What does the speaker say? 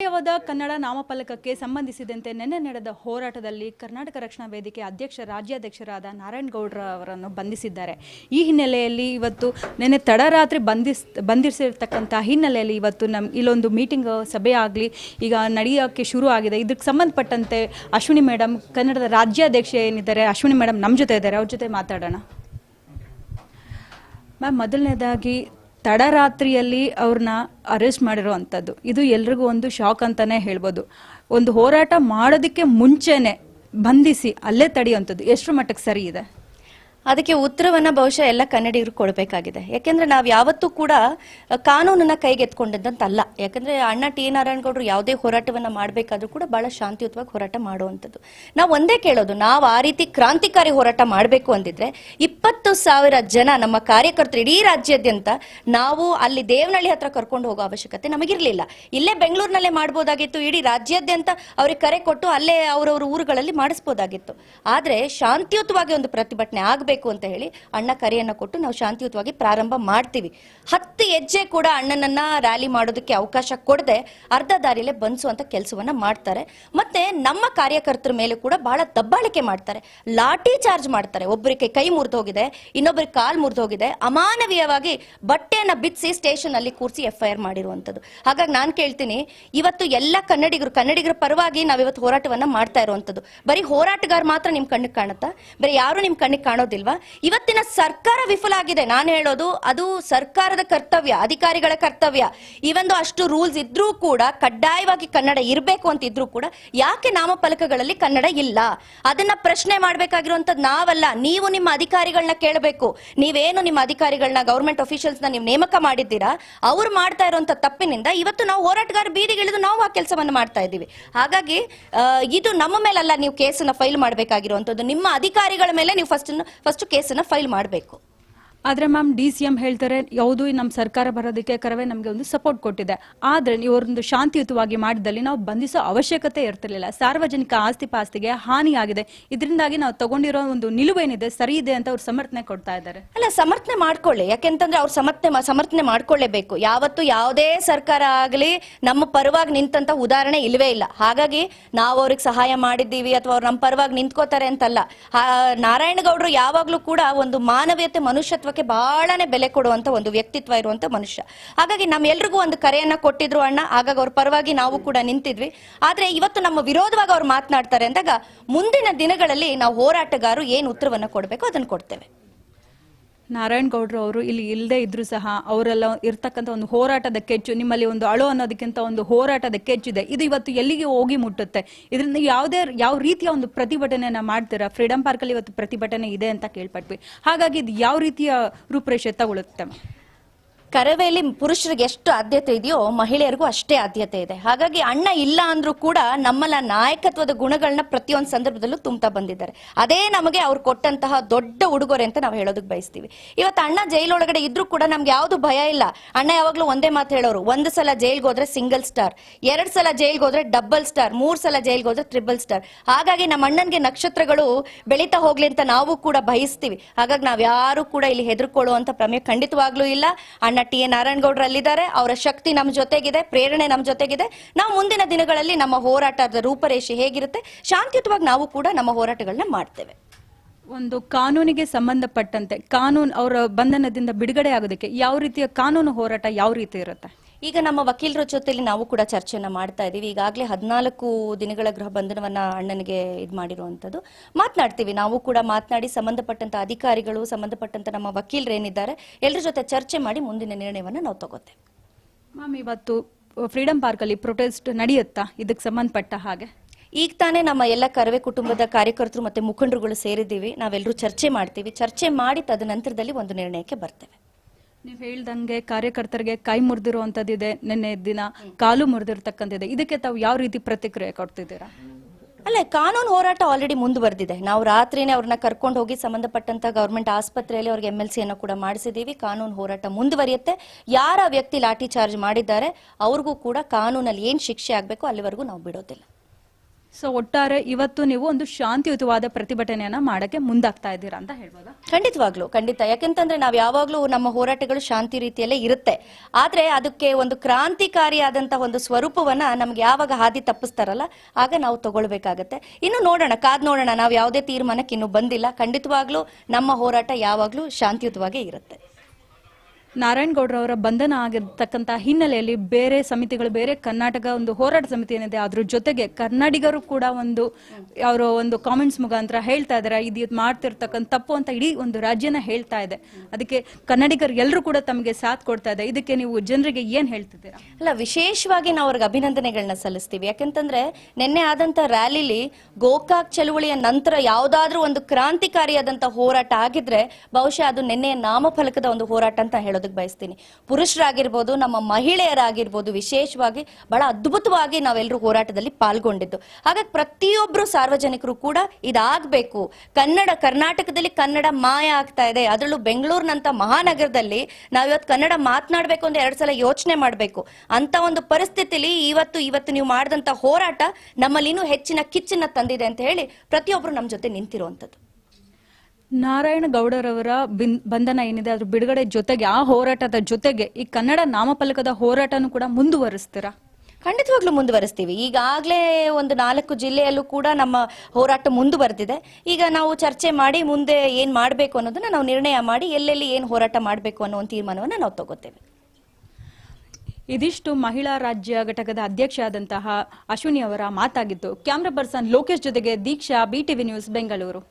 ಕಡ್ಡಾಯವಾದ ಕನ್ನಡ ನಾಮಫಲಕಕ್ಕೆ ಸಂಬಂಧಿಸಿದಂತೆ ನಿನ್ನೆ ನಡೆದ ಹೋರಾಟದಲ್ಲಿ ಕರ್ನಾಟಕ ರಕ್ಷಣಾ ವೇದಿಕೆ ಅಧ್ಯಕ್ಷ, ರಾಜ್ಯಾಧ್ಯಕ್ಷರಾದ ನಾರಾಯಣ್ ಗೌಡ್ರ ಅವರನ್ನು ಬಂಧಿಸಿದ್ದಾರೆ. ಈ ಹಿನ್ನೆಲೆಯಲ್ಲಿ ಇವತ್ತು ನಿನ್ನೆ ತಡರಾತ್ರಿ ಬಂಧಿಸ್, ಬಂಧಿಸಿರ್ತಕ್ಕಂಥ ಹಿನ್ನೆಲೆಯಲ್ಲಿ ಇವತ್ತು ನಮ್ಮ ಇಲ್ಲೊಂದು ಮೀಟಿಂಗ್ ಸಭೆ ಆಗಲಿ ಈಗ ನಡೆಯೋಕ್ಕೆ ಶುರು ಆಗಿದೆ. ಇದಕ್ಕೆ ಸಂಬಂಧಪಟ್ಟಂತೆ ಅಶ್ವಿನಿ ಮೇಡಮ್ ಕನ್ನಡದ ರಾಜ್ಯಾಧ್ಯಕ್ಷ ಏನಿದ್ದಾರೆ? ಅಶ್ವಿನಿ ಮೇಡಮ್ ನಮ್ಮ ಜೊತೆ ಇದ್ದಾರೆ. ಅವ್ರ ಜೊತೆ ಮಾತಾಡೋಣ. ಮ್ಯಾಮ್, ಮೊದಲನೇದಾಗಿ ತಡರಾತ್ರಿಯಲ್ಲಿ ಅವ್ರನ್ನ ಅರೆಸ್ಟ್ ಮಾಡಿರುವಂಥದ್ದು. ಇದು ಎಲ್ರಿಗೂ ಒಂದು ಶಾಕ್ ಅಂತಾನೆ ಹೇಳ್ಬೋದು. ಒಂದು ಹೋರಾಟ ಮಾಡೋದಕ್ಕೆ ಮುಂಚೆನೆ ಬಂಧಿಸಿ ಅಲ್ಲೇ ತಡೆಯುವಂಥದ್ದು. ಎಷ್ಟು ಮಟ್ಟಕ್ಕೆ ಸರಿ ಇದೆ? ಅದಕ್ಕೆ ಉತ್ತರವನ್ನ ಬಹುಶಃ ಎಲ್ಲ ಕನ್ನಡಿಗರು ಕೊಡಬೇಕಾಗಿದೆ. ಯಾಕೆಂದ್ರೆ ನಾವು ಯಾವತ್ತೂ ಕೂಡ ಕಾನೂನನ್ನು ಕೈಗೆತ್ಕೊಂಡಂತಲ್ಲ ಯಾಕಂದ್ರೆ ಅಣ್ಣ ಟಿ ನಾರಾಯಣಗೌಡರು ಯಾವುದೇ ಹೋರಾಟವನ್ನ ಮಾಡಬೇಕಾದ್ರೂ ಕೂಡ ಬಹಳ ಶಾಂತಿಯುತವಾಗಿ ಹೋರಾಟ ಮಾಡುವಂಥದ್ದು. ನಾವು ಒಂದೇ ಕೇಳೋದು, ನಾವು ಆ ರೀತಿ ಕ್ರಾಂತಿಕಾರಿ ಹೋರಾಟ ಮಾಡಬೇಕು ಅಂದಿದ್ರೆ ಇಪ್ಪತ್ತು ಸಾವಿರ ಜನ ನಮ್ಮ ಕಾರ್ಯಕರ್ತರು ಇಡೀ ರಾಜ್ಯಾದ್ಯಂತ ನಾವು ಅಲ್ಲಿ ದೇವನಹಳ್ಳಿ ಹತ್ರ ಕರ್ಕೊಂಡು ಹೋಗೋ ಅವಶ್ಯಕತೆ ನಮಗಿರಲಿಲ್ಲ. ಇಲ್ಲೇ ಬೆಂಗಳೂರಿನಲ್ಲೇ ಮಾಡ್ಬೋದಾಗಿತ್ತು, ಇಡೀ ರಾಜ್ಯಾದ್ಯಂತ ಅವ್ರಿಗೆ ಕರೆ ಕೊಟ್ಟು ಅಲ್ಲೇ ಅವರವ್ರ ಊರುಗಳಲ್ಲಿ ಮಾಡಿಸ್ಬೋದಾಗಿತ್ತು. ಆದ್ರೆ ಶಾಂತಿಯುತವಾಗಿ ಒಂದು ಪ್ರತಿಭಟನೆ ಆಗಬೇಕು ಅಂತ ಹೇಳಿ ಅಣ್ಣ ಕರೆಯನ್ನ ಕೊಟ್ಟು ನಾವು ಶಾಂತಿಯುತವಾಗಿ ಪ್ರಾರಂಭ ಮಾಡ್ತೀವಿ. ಹತ್ತು ಹೆಜ್ಜೆ ಕೂಡ ಅಣ್ಣನನ್ನ ರ್ಯಾಲಿ ಮಾಡೋದಕ್ಕೆ ಅವಕಾಶ ಕೊಡದೆ ಅರ್ಧ ದಾರಿಯಲ್ಲೇ ಬಂಧಿಸುವಂತ ಕೆಲಸವನ್ನ ಮಾಡ್ತಾರೆ. ಮತ್ತೆ ನಮ್ಮ ಕಾರ್ಯಕರ್ತರ ಮೇಲೆ ಕೂಡ ಬಹಳ ದಬ್ಬಾಳಿಕೆ ಮಾಡ್ತಾರೆ. ಲಾಠಿ ಚಾರ್ಜ್ ಮಾಡ್ತಾರೆ. ಒಬ್ಬರಿಗೆ ಕೈ ಮುರಿದು ಹೋಗಿದೆ ಇನ್ನೊಬ್ಬರಿಗೆ ಕಾಲ್ ಮುರಿದು ಹೋಗಿದೆ, ಅಮಾನವೀಯವಾಗಿ ಬಟ್ಟೆಯನ್ನ ಬಿಚ್ಚಿ ಸ್ಟೇಷನ್ ಅಲ್ಲಿ ಕೂರಿಸಿ ಆರ್ ಮಾಡಿರುವಂತದ್ದು ಹಾಗಾಗಿ ನಾನು ಕೇಳ್ತೀನಿ, ಇವತ್ತು ಎಲ್ಲ ಕನ್ನಡಿಗರು, ಕನ್ನಡಿಗರ ಪರವಾಗಿ ನಾವಿವತ್ತು ಹೋರಾಟವನ್ನ ಮಾಡ್ತಾ ಇರುವಂತದ್ದು ಬರೀ ಹೋರಾಟಗಾರ ಮಾತ್ರ ನಿಮ್ ಕಣ್ಣಿಗೆ ಕಾಣುತ್ತಾ? ಬರೀ ಯಾರು ನಿಮ್ ಕಣ್ಣಿಗೆ ಇವತ್ತಿನ ಸರ್ಕಾರ ವಿಫಲ ಆಗಿದೆ. ನಾನು ಹೇಳೋದು, ಅದು ಸರ್ಕಾರದ ಕರ್ತವ್ಯ, ಅಧಿಕಾರಿಗಳ ಕರ್ತವ್ಯ. ಇವೊಂದು ಅಷ್ಟು ರೂಲ್ಸ್ ಇದ್ರೂ ಕೂಡ, ಕಡ್ಡಾಯವಾಗಿ ಕನ್ನಡ ಇರಬೇಕು ಅಂತ ಇದ್ರೂ ಕೂಡ, ಯಾಕೆ ನಾಮಫಲಕಗಳಲ್ಲಿ ಕನ್ನಡ ಇಲ್ಲ? ಅದನ್ನ ಪ್ರಶ್ನೆ ಮಾಡ್ಬೇಕಾಗಿರುವಂತದ್ದು ನಾವಲ್ಲ. ನೀವು ನಿಮ್ಮ ಅಧಿಕಾರಿಗಳನ್ನ ಕೇಳಬೇಕು. ನೀವೇನು ನಿಮ್ಮ ಅಧಿಕಾರಿಗಳನ್ನ ಗೌರ್ಮೆಂಟ್ ಅಫಿಷಿಯಲ್ಸ್ ನೀವು ನೇಮಕ ಮಾಡಿದ್ದೀರಾ? ಅವ್ರು ಮಾಡ್ತಾ ಇರುವಂತ ತಪ್ಪಿನಿಂದ ಇವತ್ತು ನಾವು ಹೋರಾಟಗಾರ ಬೀದಿಗಿಳಿದು ನಾವು ಆ ಕೆಲಸವನ್ನು ಮಾಡ್ತಾ ಇದ್ದೀವಿ. ಹಾಗಾಗಿ ಇದು ನಮ್ಮ ಮೇಲಲ್ಲ ನೀವು ಕೇಸನ್ನ ಫೈಲ್ ಮಾಡಬೇಕಾಗಿರುವಂತದ್ದು ನಿಮ್ಮ ಅಧಿಕಾರಿಗಳ ಮೇಲೆ ನೀವು ಫಸ್ಟ್ ಫಸ್ಟ್ ಕೇಸನ್ನು ಫೈಲ್ ಮಾಡಬೇಕು. ಆದರೆ ಮ್ಯಾಮ್, ಡಿ ಸಿ ಎಂ ಹೇಳ್ತಾರೆ ಯಾವುದು ನಮ್ಮ ಸರ್ಕಾರ ಬರೋದಕ್ಕೆ ಕರವೇ ನಮಗೆ ಒಂದು ಸಪೋರ್ಟ್ ಕೊಟ್ಟಿದೆ. ಆದರೆ ಇವರೊಂದು ಶಾಂತಿಯುತವಾಗಿ ಮಾಡಿದಲ್ಲಿ ನಾವು ಬಂಧಿಸೋ ಅವಶ್ಯಕತೆ ಇರ್ತಿರ್ಲಿಲ್ಲ. ಸಾರ್ವಜನಿಕ ಆಸ್ತಿ ಪಾಸ್ತಿಗೆ ಹಾನಿಯಾಗಿದೆ. ಇದರಿಂದಾಗಿ ನಾವು ತಗೊಂಡಿರೋ ಒಂದು ನಿಲುವೇನಿದೆ, ಸರಿ ಇದೆ ಅಂತ ಅವ್ರು ಸಮರ್ಥನೆ ಕೊಡ್ತಾ ಇದ್ದಾರೆ. ಅಲ್ಲ, ಸಮರ್ಥನೆ ಮಾಡ್ಕೊಳ್ಳಿ. ಯಾಕೆಂತಂದ್ರೆ ಅವ್ರು ಸಮರ್ಥನೆ ಸಮರ್ಥನೆ ಮಾಡ್ಕೊಳ್ಳೇಬೇಕು. ಯಾವತ್ತು ಯಾವುದೇ ಸರ್ಕಾರ ಆಗಲಿ ನಮ್ಮ ಪರವಾಗಿ ನಿಂತಂತ ಉದಾಹರಣೆ ಇಲ್ವೇ ಇಲ್ಲ. ಹಾಗಾಗಿ ನಾವು ಅವ್ರಿಗೆ ಸಹಾಯ ಮಾಡಿದ್ದೀವಿ ಅಥವಾ ಅವ್ರು ನಮ್ಮ ಪರವಾಗಿ ನಿಂತ್ಕೋತಾರೆ ಅಂತಲ್ಲ. ನಾರಾಯಣಗೌಡರು ಯಾವಾಗ್ಲೂ ಕೂಡ ಒಂದು ಮಾನವೀಯತೆ ಮನುಷ್ಯತ್ವಕ್ಕೆ ಬಹಳನೇ ಬೆಲೆ ಕೊಡುವಂತ ಒಂದು ವ್ಯಕ್ತಿತ್ವ ಇರುವಂತ ಮನುಷ್ಯ. ಹಾಗಾಗಿ ನಮ್ಮೆಲ್ರಿಗೂ ಒಂದು ಕರೆಯನ್ನ ಕೊಟ್ಟಿದ್ರು ಅಣ್ಣ ಆಗಾಗ ಅವ್ರ ಪರವಾಗಿ ನಾವು ಕೂಡ ನಿಂತಿದ್ವಿ. ಆದ್ರೆ ಇವತ್ತು ನಮ್ಮ ವಿರೋಧವಾಗಿ ಅವ್ರು ಮಾತನಾಡ್ತಾರೆ ಅಂದಾಗ ಮುಂದಿನ ದಿನಗಳಲ್ಲಿ ನಾವು ಹೋರಾಟಗಾರರು ಏನು ಉತ್ತರವನ್ನ ಕೊಡಬೇಕು ಅದನ್ನು ಕೊಡ್ತೇವೆ. ನಾರಾಯಣ್ ಗೌಡ್ರು ಅವರು ಇಲ್ಲಿ ಇಲ್ಲದೆ ಇದ್ರು ಸಹ ಅವರೆಲ್ಲ ಇರ್ತಕ್ಕಂಥ ಒಂದು ಹೋರಾಟದ ಕೆಚ್ಚು, ನಿಮ್ಮಲ್ಲಿ ಒಂದು ಅಳು ಅನ್ನೋದಕ್ಕಿಂತ ಒಂದು ಹೋರಾಟದ ಕೆಚ್ಚಿದೆ ಇದು. ಇವತ್ತು ಎಲ್ಲಿಗೆ ಹೋಗಿ ಮುಟ್ಟುತ್ತೆ? ಇದರಿಂದ ಯಾವುದೇ ಯಾವ ರೀತಿಯ ಒಂದು ಪ್ರತಿಭಟನೆಯನ್ನ ಮಾಡ್ತೀರಾ? ಫ್ರೀಡಂ ಪಾರ್ಕಲ್ಲಿ ಇವತ್ತು ಪ್ರತಿಭಟನೆ ಇದೆ ಅಂತ ಕೇಳ್ಪಟ್ವಿ. ಹಾಗಾಗಿ ಇದು ಯಾವ ರೀತಿಯ ರೂಪರೇಷೆ ತಗೊಳುತ್ತೆ ಕರವೇಲಿ ಪುರುಷರಿಗೆ ಎಷ್ಟು ಆದ್ಯತೆ ಇದೆಯೋ ಮಹಿಳೆಯರಿಗೂ ಅಷ್ಟೇ ಆದ್ಯತೆ ಇದೆ. ಹಾಗಾಗಿ ಅಣ್ಣ ಇಲ್ಲ ಅಂದ್ರೂ ಕೂಡ ನಮ್ಮಲ್ಲ ನಾಯಕತ್ವದ ಗುಣಗಳನ್ನ ಪ್ರತಿಯೊಂದು ಸಂದರ್ಭದಲ್ಲೂ ತುಂಬ್ತಾ ಬಂದಿದ್ದಾರೆ. ಅದೇ ನಮಗೆ ಅವ್ರು ಕೊಟ್ಟಂತಹ ದೊಡ್ಡ ಉಡುಗೊರೆ ಅಂತ ನಾವು ಹೇಳೋದಕ್ಕೆ ಬಯಸ್ತೀವಿ. ಇವತ್ತು ಅಣ್ಣ ಜೈಲೊಳಗಡೆ ಇದ್ರೂ ಕೂಡ ನಮ್ಗೆ ಯಾವುದು ಭಯ ಇಲ್ಲ. ಅಣ್ಣ ಯಾವಾಗ್ಲೂ ಒಂದೇ ಮಾತು ಹೇಳೋರು, ಒಂದು ಸಲ ಜೈಲ್ಗೆ ಹೋದ್ರೆ ಸಿಂಗಲ್ ಸ್ಟಾರ್ ಎರಡು ಸಲ ಜೈಲ್ಗೆ ಹೋದ್ರೆ ಡಬಲ್ ಸ್ಟಾರ್ ಮೂರು ಸಲ ಜೈಲ್ಗೆ ಹೋದ್ರೆ ಟ್ರಿಬಲ್ ಸ್ಟಾರ್ ಹಾಗಾಗಿ ನಮ್ಮ ಅಣ್ಣನಿಗೆ ನಕ್ಷತ್ರಗಳು ಬೆಳೀತಾ ಹೋಗ್ಲಿ ಅಂತ ನಾವು ಕೂಡ ಬಯಸ್ತೀವಿ. ಹಾಗಾಗಿ ನಾವು ಯಾರು ಕೂಡ ಇಲ್ಲಿ ಹೆದರ್ಕೊಳ್ಳುವಂತ ಪ್ರಮೇಯ ಖಂಡಿತವಾಗ್ಲೂ ಇಲ್ಲ. ಅಣ್ಣ ಟಿ ಎ ನಾರಾಯಣಗೌಡರು ಅಲ್ಲಿದ್ದಾರೆ ಅವರ ಶಕ್ತಿ ನಮ್ಮ ಜೊತೆಗಿದೆ, ಪ್ರೇರಣೆ ನಮ್ಮ ಜೊತೆಗಿದೆ. ನಾವು ಮುಂದಿನ ದಿನಗಳಲ್ಲಿ ನಮ್ಮ ಹೋರಾಟದ ರೂಪರೇಷೆ ಹೇಗಿರುತ್ತೆ? ಶಾಂತಿಯುತವಾಗಿ ನಾವು ಕೂಡ ನಮ್ಮ ಹೋರಾಟಗಳನ್ನ ಮಾಡ್ತೇವೆ. ಒಂದು ಕಾನೂನಿಗೆ ಸಂಬಂಧಪಟ್ಟಂತೆ, ಕಾನೂನು ಅವರ ಬಂಧನದಿಂದ ಬಿಡುಗಡೆ ಆಗೋದಕ್ಕೆ ಯಾವ ರೀತಿಯ ಕಾನೂನು ಹೋರಾಟ ಯಾವ ರೀತಿ ಇರುತ್ತೆ? ಈಗ ನಮ್ಮ ವಕೀಲರ ಜೊತೆಲಿ ನಾವು ಕೂಡ ಚರ್ಚೆಯನ್ನ ಮಾಡ್ತಾ ಇದ್ದೀವಿ. ಈಗಾಗಲೇ ಹದಿನಾಲ್ಕು ದಿನಗಳ ಗೃಹ ಬಂಧನವನ್ನು ಅಣ್ಣನಿಗೆ ಇದು ಮಾಡಿರುವಂಥದ್ದು. ಮಾತನಾಡ್ತೀವಿ. ನಾವು ಕೂಡ ಮಾತನಾಡಿ ಸಂಬಂಧಪಟ್ಟಂತ ಅಧಿಕಾರಿಗಳು ಸಂಬಂಧಪಟ್ಟಂತ ನಮ್ಮ ವಕೀಲರು ಏನಿದ್ದಾರೆ ಎಲ್ಲರ ಜೊತೆ ಚರ್ಚೆ ಮಾಡಿ ಮುಂದಿನ ನಿರ್ಣಯವನ್ನ ನಾವು ತಗೋತೇವೆ. ಮ್ಯಾಮ್ ಇವತ್ತು ಫ್ರೀಡಂ ಪಾರ್ಕಲ್ಲಿ ಪ್ರೊಟೆಸ್ಟ್ ನಡೆಯುತ್ತಾ? ಇದಕ್ಕೆ ಸಂಬಂಧಪಟ್ಟ ಹಾಗೆ? ಈಗ ತಾನೇ ನಮ್ಮ ಎಲ್ಲ ಕರವೇ ಕುಟುಂಬದ ಕಾರ್ಯಕರ್ತರು ಮತ್ತೆ ಮುಖಂಡರುಗಳು ಸೇರಿದ್ದೀವಿ. ನಾವೆಲ್ಲರೂ ಚರ್ಚೆ ಮಾಡ್ತೀವಿ. ಚರ್ಚೆ ಮಾಡಿ ತದನಂತರದಲ್ಲಿ ಒಂದು ನಿರ್ಣಯಕ್ಕೆ ಬರ್ತೇವೆ. ನೀವು ಹೇಳ್ದಂಗೆ ಕಾರ್ಯಕರ್ತರಿಗೆ ಕೈ ಮುರಿದಿರುವಂತದ್ದಿದೆ ನಿನ್ನೆ ದಿನ, ಕಾಲು ಮುರಿದಿರ್ತಕ್ಕಂಥದ್ದು ಇದಕ್ಕೆ ತಾವು ಯಾವ ರೀತಿ ಪ್ರತಿಕ್ರಿಯೆ ಕೊಡ್ತಿದ್ದೀರಾ? ಅಲ್ಲ, ಕಾನೂನು ಹೋರಾಟ ಆಲ್ರೆಡಿ ಮುಂದುವರೆದಿದೆ. ನಾವು ರಾತ್ರಿನೇ ಅವ್ರನ್ನ ಕರ್ಕೊಂಡು ಹೋಗಿ ಸಂಬಂಧಪಟ್ಟಂತ ಗೌರ್ಮೆಂಟ್ ಆಸ್ಪತ್ರೆಯಲ್ಲಿ ಅವ್ರಿಗೆ ಎಂ ಎಲ್ ಸಿಯನ್ನು ಕೂಡ ಮಾಡಿಸಿದೀವಿ ಕಾನೂನು ಹೋರಾಟ ಮುಂದುವರಿಯುತ್ತೆ. ಯಾರ ವ್ಯಕ್ತಿ ಲಾಠಿ ಚಾರ್ಜ್ ಮಾಡಿದ್ದಾರೆ, ಅವ್ರಿಗೂ ಕೂಡ ಕಾನೂನಲ್ಲಿ ಏನು ಶಿಕ್ಷೆ ಆಗಬೇಕು ಅಲ್ಲಿವರೆಗೂ ನಾವು ಬಿಡೋದಿಲ್ಲ. ಸೊ ಒಟ್ಟಾರೆ ಇವತ್ತು ನೀವು ಒಂದು ಶಾಂತಿಯುತವಾದ ಪ್ರತಿಭಟನೆಯನ್ನ ಮಾಡಕ್ಕೆ ಮುಂದಾಗ್ತಾ ಇದ್ದೀರಾ ಅಂತ ಹೇಳ್ಬೋದಾ? ಖಂಡಿತವಾಗ್ಲು, ಖಂಡಿತ. ಯಾಕೆಂತಂದ್ರೆ ನಾವು ಯಾವಾಗ್ಲೂ ನಮ್ಮ ಹೋರಾಟಗಳು ಶಾಂತಿ ರೀತಿಯಲ್ಲೇ ಇರುತ್ತೆ. ಆದ್ರೆ ಅದಕ್ಕೆ ಒಂದು ಕ್ರಾಂತಿಕಾರಿಯಾದಂತ ಒಂದು ಸ್ವರೂಪವನ್ನ ನಮ್ಗೆ ಯಾವಾಗ ಹಾದಿ ತಪ್ಪಿಸ್ತಾರಲ್ಲ, ಆಗ ನಾವು ತಗೊಳ್ಬೇಕಾಗತ್ತೆ. ಇನ್ನು ನೋಡೋಣ, ಕಾದ್ ನೋಡೋಣ. ನಾವು ಯಾವುದೇ ತೀರ್ಮಾನಕ್ಕೆ ಇನ್ನು ಬಂದಿಲ್ಲ. ಖಂಡಿತವಾಗ್ಲೂ ನಮ್ಮ ಹೋರಾಟ ಯಾವಾಗ್ಲೂ ಶಾಂತಿಯುತವಾಗೇ ಇರುತ್ತೆ. ನಾರಾಯಣಗೌಡರವರ ಬಂಧನ ಆಗಿರ್ತಕ್ಕಂಥ ಹಿನ್ನೆಲೆಯಲ್ಲಿ ಬೇರೆ ಸಮಿತಿಗಳು, ಬೇರೆ ಕರ್ನಾಟಕ ಒಂದು ಹೋರಾಟ ಸಮಿತಿ ಏನಿದೆ, ಅದ್ರ ಜೊತೆಗೆ ಕನ್ನಡಿಗರು ಕೂಡ ಒಂದು ಅವರ ಒಂದು ಕಾಮೆಂಟ್ಸ್ ಮುಖಾಂತರ ಹೇಳ್ತಾ ಇದ್ದಾರೆ. ಇದು ಮಾಡ್ತಿರ್ತಕ್ಕಂಥ ತಪ್ಪು ಅಂತ ಇಡೀ ಒಂದು ರಾಜ್ಯನ ಹೇಳ್ತಾ ಇದೆ. ಅದಕ್ಕೆ ಕನ್ನಡಿಗರು ಎಲ್ಲರೂ ಕೂಡ ತಮಗೆ ಸಾಥ್ ಕೊಡ್ತಾ ಇದೆ. ಇದಕ್ಕೆ ನೀವು ಜನರಿಗೆ ಏನ್ ಹೇಳ್ತಿದ್ದೀರಾ? ಅಲ್ಲ, ವಿಶೇಷವಾಗಿ ನಾವು ಅವ್ರಿಗೆ ಅಭಿನಂದನೆಗಳನ್ನ ಸಲ್ಲಿಸ್ತೀವಿ. ಯಾಕಂತಂದ್ರೆ ನಿನ್ನೆ ಆದಂತ ರ್ಯಾಲಿಲಿ ಗೋಕಾಕ್ ಚಳುವಳಿಯ ನಂತರ ಯಾವ್ದಾದ್ರೂ ಒಂದು ಕ್ರಾಂತಿಕಾರಿಯಾದಂತ ಹೋರಾಟ ಆಗಿದ್ರೆ ಬಹುಶಃ ಅದು ನಿನ್ನೆಯ ನಾಮಫಲಕದ ಒಂದು ಹೋರಾಟ ಅಂತ ಹೇಳೋದಕ್ಕೆ ಬಯಸ್ತೀನಿ. ಪುರುಷರಾಗಿರ್ಬೋದು, ನಮ್ಮ ಮಹಿಳೆಯರಾಗಿರ್ಬೋದು ವಿಶೇಷವಾಗಿ ಬಹಳ ಅದ್ಭುತವಾಗಿ ನಾವೆಲ್ಲರೂ ಹೋರಾಟದಲ್ಲಿ ಪಾಲ್ಗೊಂಡಿದ್ದು. ಹಾಗಾಗಿ ಪ್ರತಿಯೊಬ್ಬರು ಸಾರ್ವಜನಿಕರು ಕೂಡ ಇದಾಗಬೇಕು. ಕನ್ನಡ, ಕರ್ನಾಟಕದಲ್ಲಿ ಕನ್ನಡ ಮಾಯ ಆಗ್ತಾ ಇದೆ. ಅದರಲ್ಲೂ ಬೆಂಗಳೂರಿನಂತ ಮಹಾನಗರದಲ್ಲಿ ನಾವಿವತ್ತು ಕನ್ನಡ ಮಾತನಾಡಬೇಕು ಅಂತ ಎರಡು ಸಲ ಯೋಚನೆ ಮಾಡಬೇಕು. ಅಂತ ಒಂದು ಪರಿಸ್ಥಿತಿಲಿ ಇವತ್ತು ಇವತ್ತು ನೀವು ಮಾಡಿದಂಥ ಹೋರಾಟ ನಮ್ಮಲ್ಲಿ ಇನ್ನೂ ಹೆಚ್ಚಿನ ಕಿಚ್ಚನ್ನ ತಂದಿದೆ ಅಂತ ಹೇಳಿ ಪ್ರತಿಯೊಬ್ಬರು ನಮ್ಮ ಜೊತೆ ನಿಂತಿರುವಂತದ್ದು ನಾರಾಯಣ ಗೌಡರವರ ಬಿನ್- ಬಂಧನ ಏನಿದೆ ಅದ್ರ ಬಿಡುಗಡೆ ಜೊತೆಗೆ ಆ ಹೋರಾಟದ ಜೊತೆಗೆ ಈ ಕನ್ನಡ ನಾಮಫಲಕದ ಹೋರಾಟನೂ ಕೂಡ ಮುಂದುವರಿಸ್ತೀರಾ? ಖಂಡಿತವಾಗ್ಲೂ ಮುಂದುವರಿಸ್ತೀವಿ. ಈಗಾಗಲೇ ಒಂದು ನಾಲ್ಕು ಜಿಲ್ಲೆಯಲ್ಲೂ ಕೂಡ ನಮ್ಮ ಹೋರಾಟ ಮುಂದುವರೆದಿದೆ. ಈಗ ನಾವು ಚರ್ಚೆ ಮಾಡಿ ಮುಂದೆ ಏನ್ ಮಾಡಬೇಕು ಅನ್ನೋದನ್ನ ನಾವು ನಿರ್ಣಯ ಮಾಡಿ ಎಲ್ಲೆಲ್ಲಿ ಏನ್ ಹೋರಾಟ ಮಾಡಬೇಕು ಅನ್ನೋ ಒಂದು ತೀರ್ಮಾನವನ್ನ ನಾವು ತಗೋತೇವೆ. ಇದಿಷ್ಟು ಮಹಿಳಾ ರಾಜ್ಯ ಘಟಕದ ಅಧ್ಯಕ್ಷ ಆದಂತಹ ಅಶ್ವಿನಿ ಅವರ ಮಾತಾಗಿತ್ತು ಕ್ಯಾಮ್ರಾ ಪರ್ಸನ್ ಲೋಕೇಶ್ ಜೊತೆಗೆ ದೀಕ್ಷಾ ಬಿಟಿವಿ ನ್ಯೂಸ್ ಬೆಂಗಳೂರು.